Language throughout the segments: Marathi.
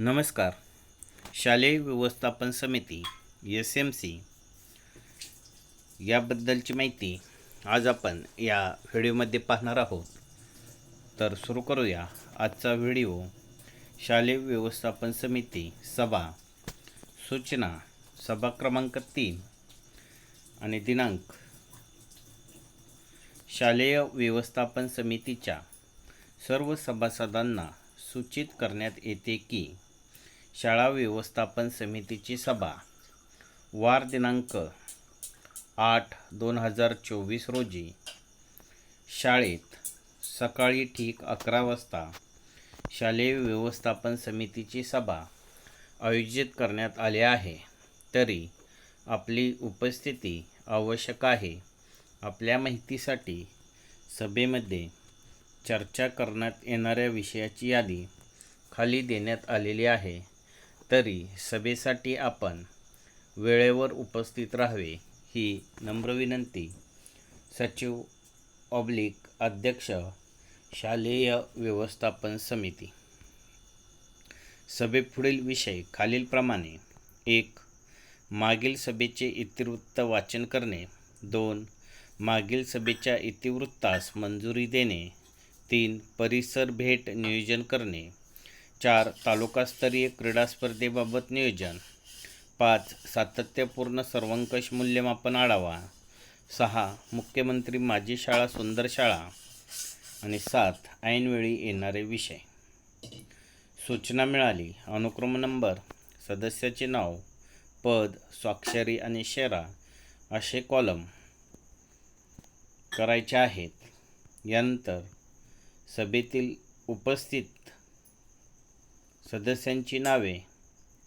नमस्कार. शालेय व्यवस्थापन समिती एस एम सी याबद्दलची माहिती आज आपण या व्हिडिओमध्ये पाहणार आहोत. तर सुरू करूया आजचा व्हिडिओ. शालेय व्यवस्थापन समिती सभा. सूचना सभा क्रमांक तीन आणि दिनांक. शालेय व्यवस्थापन समितीच्या सर्व सभासदांना सूचित करण्यात येते की शाळा व्यवस्थापन समितीची सभा. वार दिनांक आठ दोन हजार चोवीस रोजी. शाळेत सकाळी ठीक अकरा वाजता शालेय व्यवस्थापन समितीची सभा आयोजित करण्यात आली आहे. तरी आपली उपस्थिती आवश्यक आहे. आपल्या माहितीसाठी सभेमध्ये चर्चा करण्यात येणाऱ्या विषयाची यादी खाली देण्यात आलेली आहे. तरी सभेसाठी आपण वेळेवर उपस्थित राहावे ही नम्र विनंती. सचिव ऑब्लिक अध्यक्ष शालेय व्यवस्थापन समिती. सभेपुढील विषय खालीलप्रमाणे. एक मागील सभेचे इतिवृत्त वाचन करणे. दोन मागील सभेच्या इतिवृत्तास मंजुरी देणे. तीन परिसर भेट नियोजन करणे. चार तालुकास्तरीय क्रीडा स्पर्धेबाबत नियोजन. पाच सातत्यपूर्ण सर्वंकष मूल्यमापन आढावा. सहा मुख्यमंत्री माझी शाळा सुंदर शाळा. आणि सात ऐनवेळी येणारे विषय. सूचना मिळाली. अनुक्रम नंबर सदस्याचे नाव पद स्वाक्षरी आणि शेरा असे कॉलम करायचे आहेत. यानंतर सभेतील उपस्थित सदस्यांची नावे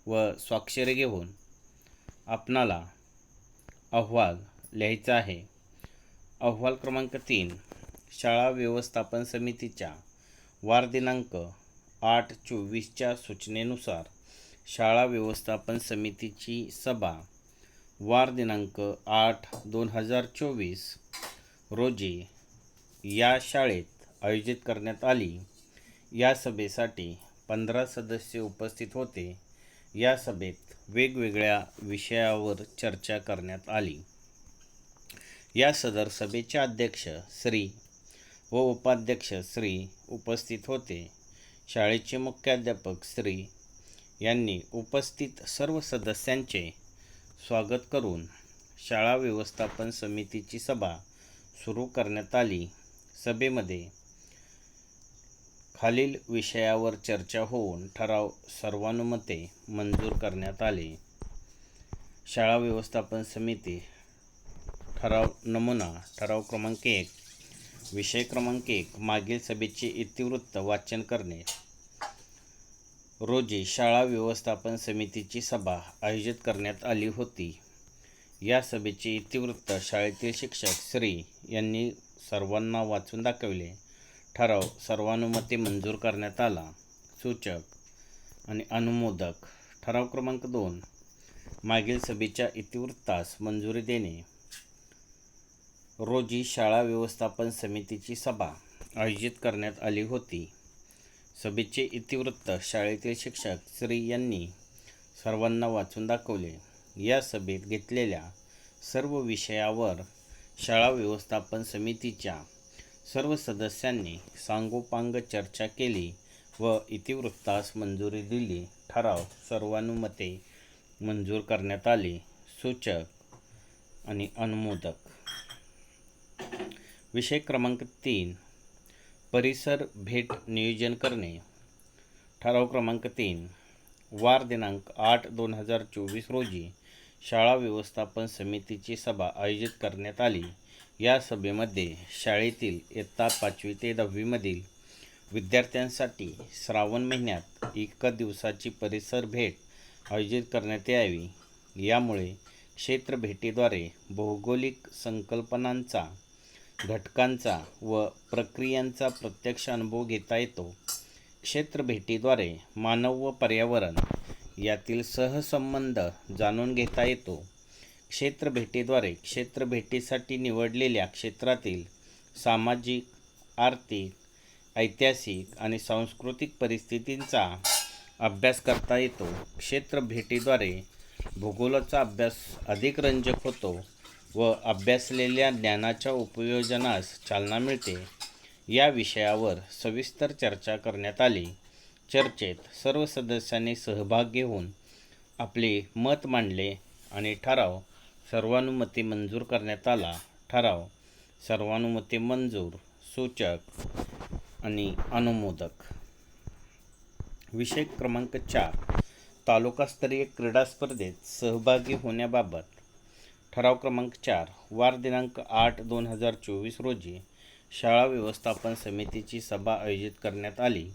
व स्वाक्षरी घेऊन आपणाला अहवाल लिहायचा आहे. अहवाल क्रमांक तीन शाळा व्यवस्थापन समितीच्या वार दिनांक आठ चोवीसच्या सूचनेनुसार शाळा व्यवस्थापन समितीची सभा वार दिनांक आठ दोन हजार चोवीस रोजी या शाळेत आयोजित करण्यात आली. या सभेसाठी पंधरा सदस्य उपस्थित होते. या सभेत वेगवेगळ्या विषयावर चर्चा करण्यात आली. या सदर सभेचे अध्यक्ष श्री व उपाध्यक्ष श्री उपस्थित होते. शाळेचे मुख्याध्यापक श्री यांनी उपस्थित सर्व सदस्यांचे स्वागत करून शाळा व्यवस्थापन समितीची सभा सुरू करण्यात आली. सभेमध्ये खालील विषयावर चर्चा होऊन ठराव सर्वानुमते मंजूर करण्यात आले. शाळा व्यवस्थापन समिती ठराव नमुना ठराव क्रमांक एक विषय क्रमांक एक मागील सभेचे इतिवृत्त वाचन करणे. रोजी शाळा व्यवस्थापन समितीची सभा आयोजित करण्यात आली होती. या सभेचे इतिवृत्त शाळेतील शिक्षक श्री यांनी सर्वांना वाचून दाखविले. ठराव सर्वानुमते मंजूर करण्यात आला. सूचक आणि अनुमोदक. ठराव क्रमांक दोन. मागील सभेच्या इतिवृत्तास मंजुरी देणे. रोजी शाळा व्यवस्थापन समितीची सभा आयोजित करण्यात आली होती. सभेचे इतिवृत्त शाळेतील शिक्षक श्री यांनी सर्वांना वाचून दाखवले. या सभेत घेतलेल्या सर्व विषयावर शाळा व्यवस्थापन समितीच्या सर्व सदस्यांनी सांगोपांग चर्चा केली व इतिवृत्तास मंजुरी दिली. ठराव सर्वानुमते मंजूर करण्यात आले. सूचक आणि अनुमोदक. विषय क्रमांक तीन. परिसर भेट नियोजन करणे. ठराव क्रमांक तीन. वार दिनांक आठ दोन हजार चोवीस रोजी शाळा व्यवस्थापन समितीची सभा आयोजित करण्यात आली. या सभेमध्ये शाळेतील इयत्ता पाचवी ते दहावीमधील विद्यार्थ्यांसाठी श्रावण महिन्यात एक दिवसाची परिसर भेट आयोजित करण्यात यावी. यामुळे क्षेत्रभेटीद्वारे भौगोलिक संकल्पनांचा घटकांचा व प्रक्रियांचा प्रत्यक्ष अनुभव घेता येतो. क्षेत्रभेटीद्वारे मानव व पर्यावरण यातील सहसंबंध जाणून घेता येतो. क्षेत्रभेटीद्वारे क्षेत्रभेटीसाठी निवडलेल्या क्षेत्रातील सामाजिक आर्थिक ऐतिहासिक आणि सांस्कृतिक परिस्थितींचा अभ्यास करता येतो. क्षेत्र भेटीद्वारे भूगोलाचा अभ्यास अधिक रंजक होतो व अभ्यासलेल्या ज्ञानाच्या उपयोजनास चालना मिळते. या विषयावर सविस्तर चर्चा करण्यात आली. चर्चेत सर्व सदस्यांनी सहभाग घेऊन आपले मत मांडले आणि ठराव सर्वानुमते मंजूर करण्यात आला. ठराव. सर्वानुमते मंजूर सूचक आणि अनुमोदक. विषय क्रमांक चार. तालुकास्तरीय क्रीडा स्पर्धेत सहभागी होण्याबाबत. ठराव क्रमांक चार. वार दिनांक आठ दोन हजार चोवीस रोजी शाळा व्यवस्थापन समितीची सभा आयोजित करण्यात आली.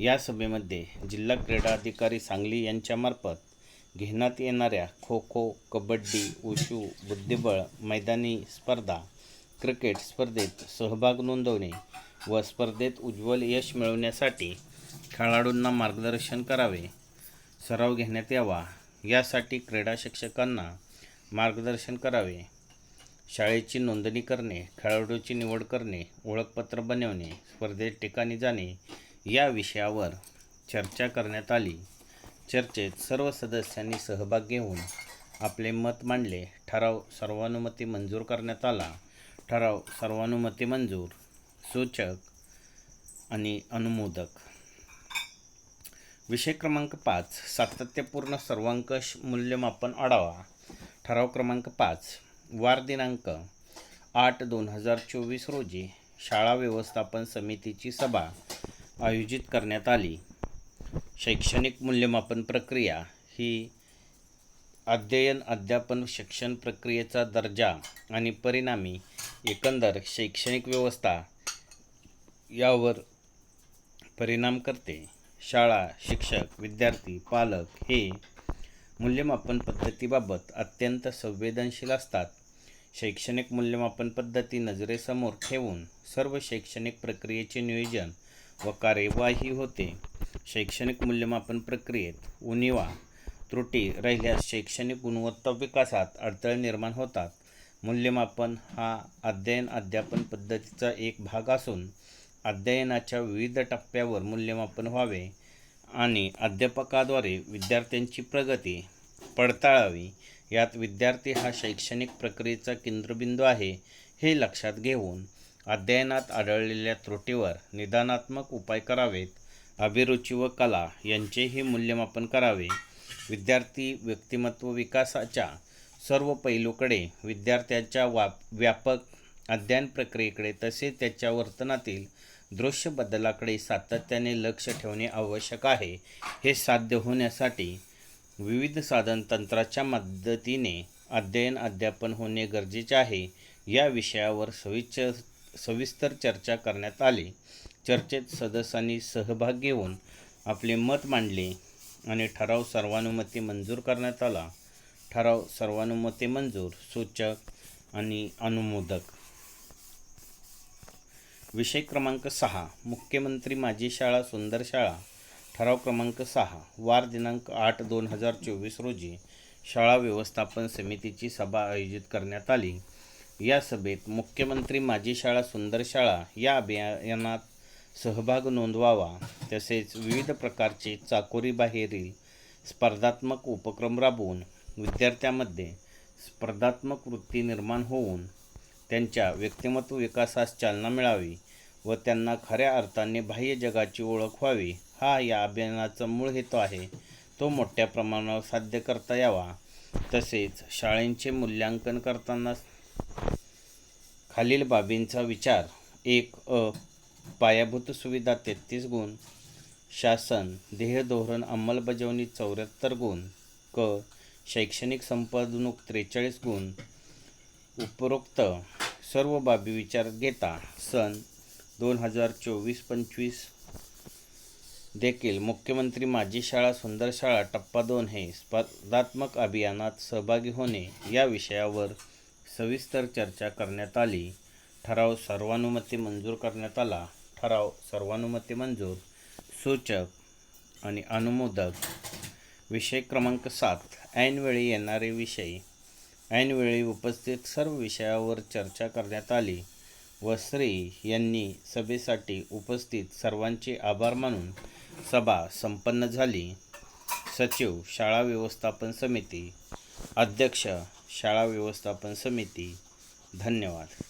या सभेमध्ये जिल्हा क्रीडा अधिकारी सांगली यांच्यामार्फत घेण्यात येणाऱ्या खो खो कबड्डी उशू बुद्धिबळ मैदानी स्पर्धा क्रिकेट स्पर्धेत सहभाग नोंदवणे व स्पर्धेत उज्ज्वल यश मिळवण्यासाठी खेळाडूंना मार्गदर्शन करावे सराव घेण्यात यावा यासाठी क्रीडा शिक्षकांना मार्गदर्शन करावे. शाळेची नोंदणी करणे खेळाडूची निवड करणे ओळखपत्र बनवणे स्पर्धेत ठिकाणी जाणे या विषयावर चर्चा करण्यात आली. चर्चेत सर्व सदस्यांनी सहभाग घेऊन आपले मत मांडले. ठराव सर्वानुमते मंजूर करण्यात आला. ठराव सर्वानुमते मंजूर. सूचक आणि अनुमोदक. विषय क्रमांक पाच. सातत्यपूर्ण सर्वांकश मूल्यमापन आढावा. ठराव क्रमांक पाच. वार दिनांक आठ दोन हजार चोवीस रोजी शाळा व्यवस्थापन समितीची सभा आयोजित करण्यात आली. शैक्षणिक मूल्यमापन प्रक्रिया ही अध्ययन अध्यापन शिक्षण प्रक्रियेचा दर्जा आणि परिणामी एकंदर शैक्षणिक व्यवस्था यावर परिणाम करते. शाळा शिक्षक विद्यार्थी पालक हे मूल्यमापन पद्धतीबाबत अत्यंत संवेदनशील असतात. शैक्षणिक मूल्यमापन पद्धती नजरेसमोर ठेवून सर्व शैक्षणिक प्रक्रियेचे नियोजन व कार्यवाही होते. शैक्षणिक मूल्यमापन प्रक्रियेत उणिवा त्रुटी राहिल्यास शैक्षणिक गुणवत्ता विकासात अडथळे निर्माण होतात. मूल्यमापन हा अध्ययन अध्यापन पद्धतीचा एक भाग असून अध्ययनाच्या विविध टप्प्यावर मूल्यमापन व्हावे आणि अध्यापकाद्वारे विद्यार्थ्यांची प्रगती पडताळावी. यात विद्यार्थी हा शैक्षणिक प्रक्रियेचा केंद्रबिंदू आहे हे लक्षात घेऊन अध्ययनात आढळलेल्या त्रुटीवर निदानात्मक उपाय करावेत. अभिरुची व कला यांचेही मूल्यमापन करावे. विद्यार्थी व्यक्तिमत्व विकासाच्या सर्व पैलूकडे विद्यार्थ्याच्या वा व्यापक अध्ययन प्रक्रियेकडे तसेच त्याच्या वर्तनातील दृश्य बदलाकडे सातत्याने लक्ष ठेवणे आवश्यक आहे. हे साध्य होण्यासाठी विविध साधन तंत्राच्या मदतीने अध्ययन अध्यापन होणे गरजेचे आहे. या विषयावर सविच सविस्तर चर्चा करण्यात आली. चर्चेत सदस्यांनी सहभाग घेऊन आपले मत मांडले आणि ठराव सर्वानुमते मंजूर करण्यात आला. ठराव सर्वानुमते मंजूर सूचक आणि अनुमोदक. विषय क्रमांक सहा मुख्यमंत्री माझी शाळा सुंदर शाळा. ठराव क्रमांक सहा वार दिनांक आठ दोन हजार चोवीस रोजी शाळा व्यवस्थापन समितीची सभा आयोजित करण्यात आली. या सभेत मुख्यमंत्री माझी शाळा सुंदर शाळा या अभियानात सहभाग नोंदवावा तसेच विविध प्रकारचे चाकोरीबाहेरील स्पर्धात्मक उपक्रम राबवून विद्यार्थ्यांमध्ये स्पर्धात्मक वृत्ती निर्माण होऊन त्यांच्या व्यक्तिमत्व विकासास चालना मिळावी व त्यांना खऱ्या अर्थाने बाह्य जगाची ओळख व्हावी हा या अभियानाचा मूळ हेतू आहे. तो मोठ्या प्रमाणावर साध्य करता यावा. तसेच शाळेंचे मूल्यांकन करताना खालील बाबींचा विचार एक अ पायाभूत सुविधा तेहतीस गुण शासन ध्येय धोरण अंमलबजावणी चौऱ्याहत्तर गुण क शैक्षणिक संपादनूक त्रेचाळीस गुण उपरोक्त सर्व बाबी विचार घेता सन दोन हजार चोवीस पंचवीस देखील मुख्यमंत्री माझी शाळा सुंदर शाळा टप्पा दोन हे स्पर्धात्मक अभियानात सहभागी होणे या विषयावर सविस्तर चर्चा करण्यात आली. ठराव सर्वानुमते मंजूर करण्यात आला. ठराव सर्वानुमते मंजूर सूचक आणि अनुमोदक. विषय क्रमांक सात ऐनवेळी येणारे विषय. ऐनवेळी उपस्थित सर्व विषयावर चर्चा करण्यात आली व श्री यांनी सभेसाठी उपस्थित सर्वांचे आभार मानून सभा संपन्न झाली. सचिव शाळा व्यवस्थापन समिती. अध्यक्ष शाळा व्यवस्थापन समिती. धन्यवाद.